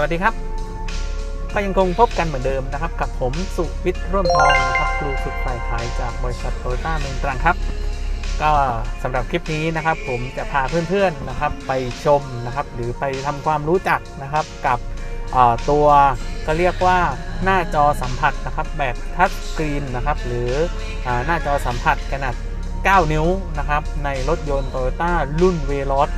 สวัสดีครับ ก็ยังคงพบกันเหมือนเดิมนะครับ กับผมสุวิทย์ร่วมทองนะครับครูฝึกฝ่ายขายจากบริษัทโตโยต้าเมืองตรังครับ ก็สำหรับคลิปนี้นะครับ ผมจะพาเพื่อนๆนะครับไปชมนะครับ หรือไปทำความรู้จักนะครับกับตัวก็เรียกว่าหน้าจอสัมผัสนะครับแบบทัชสกรีนนะครับ หรืออหน้าจอสัมผัสขนาด 9 นิ้วนะครับในรถยนต์ Toyota รุ่น v e l o s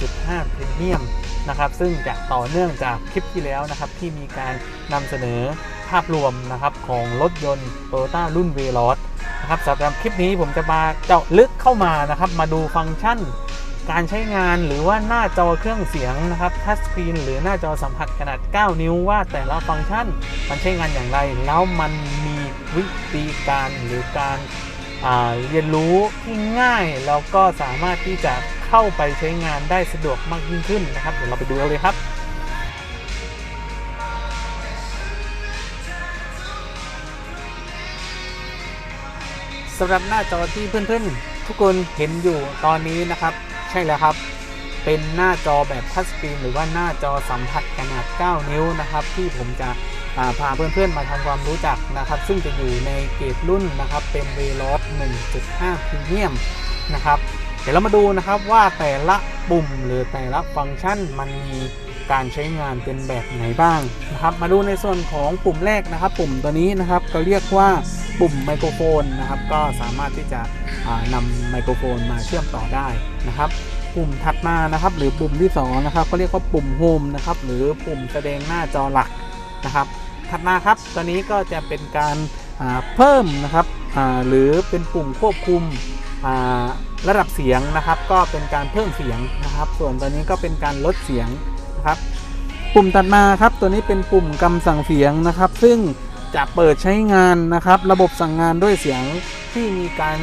1.5 Premium นะครับซึ่งจะต่อเนื่องจากคลิปที่แล้วนะครับที่มีการนำเสนอภาพรวมนะครับของรถยนต์ Toyota รุ่น v e l o s นะครับสำหรับคลิปนี้ผมจะมาเจาะลึกเข้ามานะครับมาดูฟังก์ชัน การใช้งานหรือว่าหน้าจอเครื่องเสียงนะครับทัชสกรีนหรือหน้าจอสัมผัสขนาด 9 นิ้วว่าแต่ละฟังก์ชันมันใช้งานอย่างไร แล้วมันมีวิธีการหรือการ เรียนรู้ที่ง่ายแล้วก็สามารถที่จะเข้าไปใช้งานได้สะดวกมากยิ่งขึ้นนะครับ เดี๋ยวเราไปดูกันเลยครับสำหรับหน้าจอที่เพื่อนๆ ทุกคนเห็นอยู่ตอนนี้นะครับ ใช่แล้วครับ เป็นหน้าจอแบบทัชสกรีนหรือว่าหน้าจอสัมผัสขนาด 9 นิ้วนะครับ ที่ผมจะาพาเพื่อนๆมาทำความรู้จักนะครับ ซึ่งจะอยู่ในเกรดรุ่นนะครับ เป็น v e l o s 1.5 Premium นะครับเดี๋ยวเรามาดูนะครับว่าแต่ละปุ่มหรือแต่ละฟังก์ชันมันมีการใช้งานเป็นแบบไหนบ้างนะครับ มาดูในส่วนของปุ่มแรกนะครับ ปุ่มตัวนี้นะครับก็เรียกว่าปุ่มไมโครโฟนนะครับ ก็สามารถที่จะอ่านำไมโครโฟนมาเชื่อมต่อได้นะครับปุ่มถัดมานะครับ หรือปุ่มที่สองนะครับก็เรียกว่าปุ่มโฮมนะครับ หรือปุ่มแสดงหน้าจอหลักนะครับ ถัดมาครับตัวนี้ก็จะเป็นการเพิ่มนะครับ หรือเป็นปุ่มควบคุมระดับเสียงนะครับ ก็เป็นการเพิ่มเสียงนะครับ ส่วนตัวนี้ก็เป็นการลดเสียงนะครับ ปุ่มถัดมาครับ ตัวนี้เป็นปุ่มกำสั่งเสียงนะครับ ซึ่งจะเปิดใช้งานนะครับ ระบบสั่งงานด้วยเสียงที่มีการ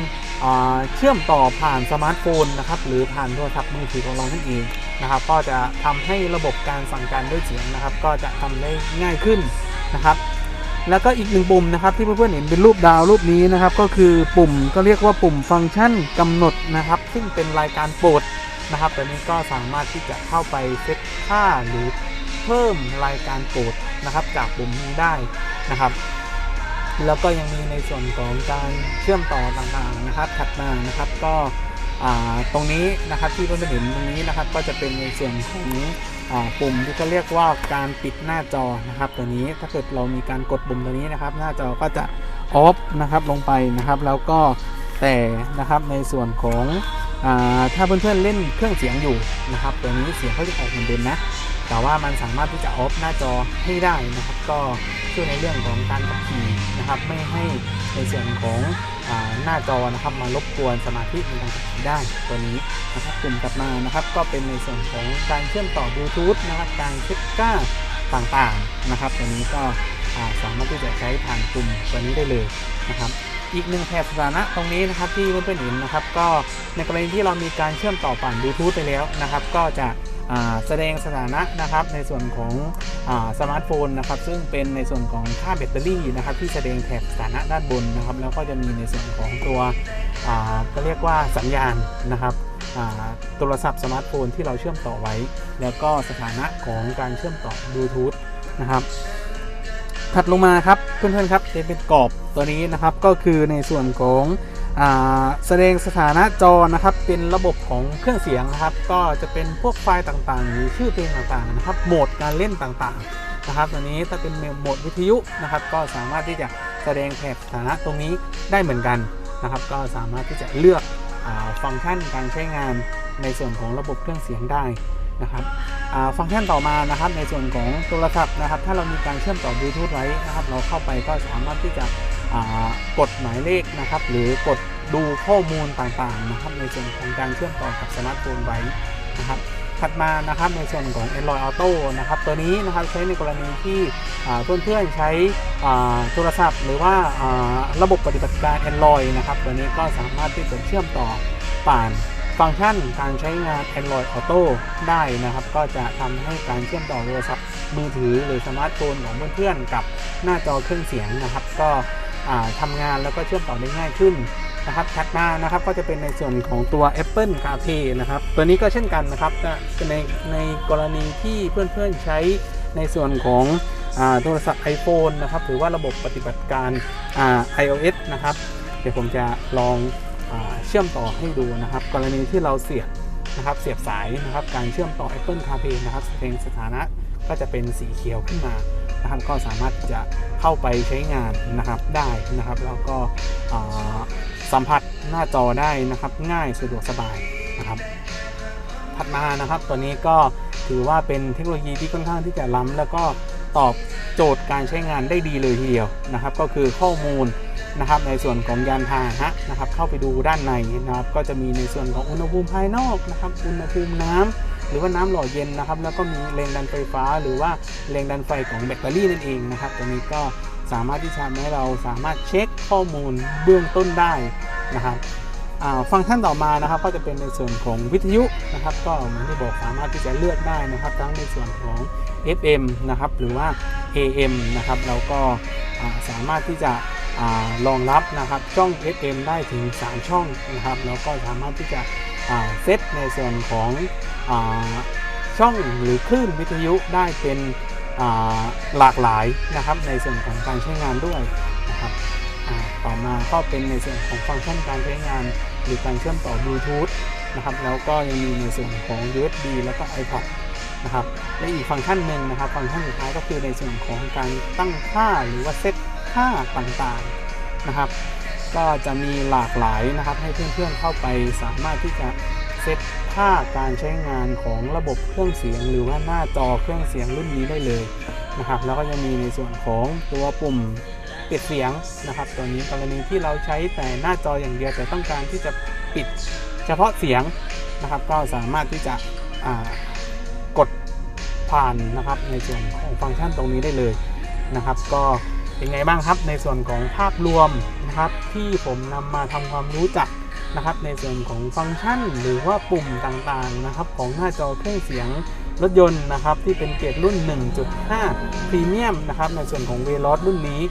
เชื่อมต่อผ่านสมาร์ทโฟนนะครับ หรือผ่านโทรศัพท์มือถือของเรานั่นเองนะครับ ก็จะทำให้ระบบการสั่งการด้วยเสียงนะครับ ก็จะทำได้ง่ายขึ้นนะครับ แล้วก็อีกหนึ่งปุ่มนะครับที่เพื่อนๆเห็นเป็นรูปดาวรูปนี้นะครับ ก็คือปุ่มก็เรียกว่าปุ่มฟังก์ชันกำหนดนะครับ ซึ่งเป็นรายการโปรดนะครับตัวนี้ก็สามารถที่จะเข้าไปเซตค่าหรือเพิ่มรายการโปรดนะครับ จากปุ่มนี้ได้นะครับ แล้วก็ยังมีในส่วนของการเชื่อมต่อต่างๆนะครับ ถัดมานะครับก็อ่าตรงนี้นะครับที่เพื่อนๆเห็นตรงนี้นะครับ ก็จะเป็นในส่วนของ ปุ่มที่เขาเรียกว่าการปิดหน้าจอนะครับ ตัวนี้ถ้าเกิดเรามีการกดปุ่มตัวนี้นะครับ หน้าจอก็จะออฟนะครับลงไปนะครับ แล้วก็แต่นะครับในส่วนของอถ้าเพื่อนๆเล่นเครื่องเสียงอยู่นะครับ ตัวนี้เสียงเขาจะออกเหมือนเดิมนะแต่ว่ามันสามารถที่จะออฟหน้าจอให้ได้นะครับ ก็ช่วยในเรื่องของการขับขี่นะครับ ไม่ให้ในส่วนของ หน้าจอนะครับมารบกวนสมาธิในการขับขี่ได้ตัวนี้นะครับปุ่มถัดมานะครับก็เป็นในส่วนของการเชื่อมต่อบลูทูธนะครับการเช็คก้าต่างๆนะครับ ตัวนี้ก็สามารถที่จะใช้ผ่านปุ่มตัวนี้ได้เลยนะครับอีกหนึ่งแถบสถานะตรงนี้นะครับที่เพื่อนๆเห็นนะครับ ก็ในกรณีที่เรามีการเชื่อมต่อผ่านบลูทูธไปแล้วนะครับ ก็จะ แสดงสถานะนะครับในส่วนของอสมาร์ทโฟนนะครับซึ่งเป็นในส่วนของค่าแบตเตอรี่นะครับที่แสดงแถบสถานะด้านบนนะครับแล้วก็จะมีในส่วนของตัวก็เรียกว่าสัญญาณนะครับโทรศัพท์สมาร์ทโฟนที่เราเชื่อมต่อไว้ แล้วก็สถานะของการเชื่อมต่อบลูทูธนะครับถัดลงมาครับเพื่อนๆครับจะเป็นกรอบตัวนี้นะครับก็คือในส่วนของ แสดงสถานะจอนะครับ เป็นระบบของเครื่องเสียงนะครับ ก็จะเป็นพวกไฟล์ต่างๆ หรือชื่อเพลงต่างๆนะครับ โหมดการเล่นต่างๆนะครับตัวนี้ถ้าเป็นโหมดวิทยุนะครับ ก็สามารถที่จะแสดงแถบสถานะตรงนี้ได้เหมือนกันนะครับ ก็สามารถที่จะเลือกอฟังก์ชันการใช้งานในส่วนของระบบเครื่องเสียงได้นะครับฟังก์ชันต่อมานะครับในส่วนของโทรศัพท์นะครับ ถ้าเรามีการเชื่อมต่อบลูทูธไว้นะครับ เราเข้าไปก็สามารถที่จะ กดหมายเลขนะครับ หรือกดดูข้อมูลต่างๆนะครับ ในส่วนของการเชื่อมต่อกับสมาร์ทโฟนไว้นะครับถัดมานะครับในส่วนของ Android Auto นะครับตัวนี้นะครับใช้ในกรณีที่อ่าเพื่อนๆใช้โทรศัพท์ หรือว่าระบบปฏิบัติการ Android นะครับตัวนี้ก็สามารถที่จะเชื่อมต่อผ่านฟังก์ชันการใช้งาน Android Auto ได้นะครับ ก็จะทำให้การเชื่อมต่อโทรศัพท์มือถือหรือสมาร์ทโฟนของเพื่อนๆกับหน้าจอเครื่องเสียงนะครับ ก็ อ่าทำงานแล้วก็เชื่อมต่อได้ง่ายขึ้นนะครับถัดมานะครับก็จะเป็นในส่วนของตัว Apple CarPlay นะครับตัวนี้ก็เช่นกันนะครับในในกรณีที่เพื่อนๆใช้ในส่วนของโทรศัพท์ iPhone นะครับหรือว่าระบบปฏิบัติการ iOS นะครับเดี๋ยวผมจะลองอเชื่อมต่อให้ดูนะครับ กรณีที่เราเสียบนะครับเสียบสายนะครับการเชื่อมต่อ Apple CarPlay นะครับเพลงสถานะก็จะเป็นสีเขียวขึ้นมา นะครับก็สามารถจะเข้าไปใช้งานนะครับได้นะครับ แล้วก็สัมผัสหน้าจอได้นะครับ ง่ายสะดวกสบายนะครับ ถัดมานะครับตัวนี้ก็ถือว่าเป็นเทคโนโลยีที่ค่อนข้างที่จะล้ำแล้วก็ตอบโจทย์การใช้งานได้ดีเลยทีเดียวนะครับ ก็คือข้อมูลนะครับในส่วนของยานพาหนะนะครับ เข้าไปดูด้านในนะครับ ก็จะมีในส่วนของอุณหภูมิภายนอกนะครับ อุณหภูมิน้ำ หรือว่าน้ำหล่อเย็นนะครับ แล้วก็มีแรงดันไฟฟ้า หรือว่าแรงดันไฟของแบตเตอรี่นั่นเองนะครับตัวนี้ก็สามารถที่จะทำให้เราสามารถเช็คข้อมูลเบื้องต้นได้นะครับฟังก์ชันต่อมานะครับ ก็จะเป็นในส่วนของวิทยุนะครับ ก็เหมือนที่บอกสามารถที่จะเลือกได้นะครับ ทั้งในส่วนของ FM นะครับ หรือว่า AM นะครับแล้วก็สามารถที่จะรองรับนะครับช่อง FM ได้ถึง 3 ช่องนะครับแล้วก็สามารถที่จะ เซตในส่วนของอช่องหรือคลื่นวิทยุได้เป็นหลากหลายนะครับในส่วนของการใช้งานด้วยนะครับต่อมาก็เป็นในส่วนของฟังก์ชันการใช้งาน หรือการเชื่อมต่อบลูทูธนะครับแล้วก็ยังมีในส่วนของ USB แล้วก็ iPod นะครับและอีกฟังก์ชันหนึ่งนะครับ ฟังก์ชันสุดท้ายก็คือในส่วนของการตั้งค่าหรือว่าเซตค่าต่างๆนะครับ ก็จะมีหลากหลายนะครับให้เพื่อนๆเข้าไปสามารถที่จะเซตค่าการใช้งานของระบบเครื่องเสียง หรือว่าหน้าจอเครื่องเสียงรุ่นนี้ได้เลยนะครับแล้วก็จะมีในส่วนของตัวปุ่มปิดเสียงนะครับ ตัวนี้กรณีที่เราใช้แต่หน้าจออย่างเดียวแต่ต้องการที่จะปิดเฉพาะเสียงนะครับ ก็สามารถที่จะกดผ่านนะครับในส่วนของฟังก์ชันตรงนี้ได้เลยนะครับ ก็ เป็นไงบ้างครับในส่วนของภาพรวมนะครับที่ผมนำมาทำความรู้จักนะครับในส่วนของฟังก์ชันหรือว่าปุ่มต่างๆนะครับของหน้าจอเครื่องเสียงรถยนต์นะครับที่เป็นเกรดรุ่น 1.5 พรีเมียมนะครับในส่วนของเวลอสรุ่นนี้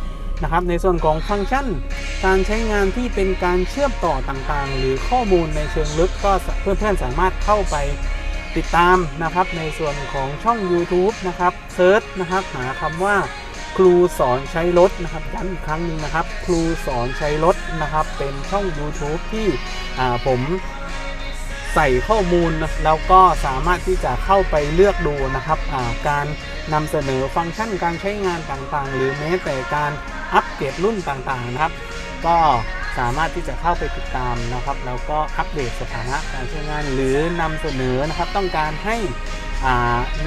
นะครับในส่วนของฟังก์ชัน การใช้งานที่เป็นการเชื่อมต่อต่างๆ หรือข้อมูลในเชิงลึกก็เพื่อนๆสามารถเข้าไปติดตามนะครับในส่วนของช่อง YouTube นะครับเซิร์ชนะครับหาคำว่า ครูสอนใช้รถนะครับย้ำอีกครั้งหนึ่งนะครับ ครูสอนใช้รถนะครับ เป็นช่อง YouTube ที่อ่าผมใส่ข้อมูลนะแล้วก็สามารถที่จะเข้าไปเลือกดูนะครับาการนำเสนอฟังก์ชันการใช้งานต่างๆ หรือแม้แต่การอัปเกรดรุ่นต่างๆนะครับ ก็สามารถที่จะเข้าไปติดตามนะครับ แล้วก็อัปเดตสถานะการใช้งานหรือนำเสนอนะครับ ต้องการให้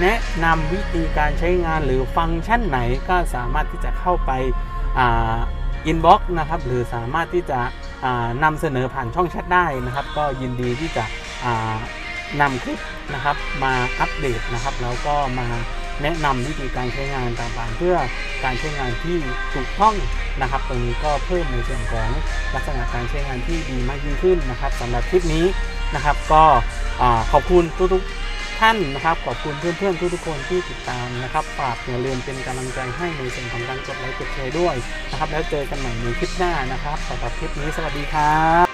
แนะนำวิธีการใช้งานหรือฟังก์ชันไหนก็สามารถที่จะเข้าไปอินบ็อกซ์นะครับหรือสามารถที่จะนำเสนอผ่านช่องแชทได้นะครับ ก็ยินดีที่จะนำคลิปนะครับมาอัปเดตนะครับแล้วก็มาแนะนำวิธีการใช้งานต่างๆ เพื่อการใช้งานที่ถูกต้องนะครับ ตรงนี้ก็เพิ่มในส่วนของลักษณะการใช้งานที่ดีมากยิ่งขึ้นนะครับสำหรับคลิปนี้นะครับ ก็อขอบคุณทุกๆ ท่านนะครับ ขอบคุณเพื่อนๆทุกๆคนที่ติดตามนะครับฝากอย่าลืมเป็นกำลังใจให้ในส่วนของการกดไลค์กดแชร์ด้วยนะครับ แล้วเจอกันใหม่ในคลิปหน้านะครับสำหรับคลิปนี้สวัสดีครับ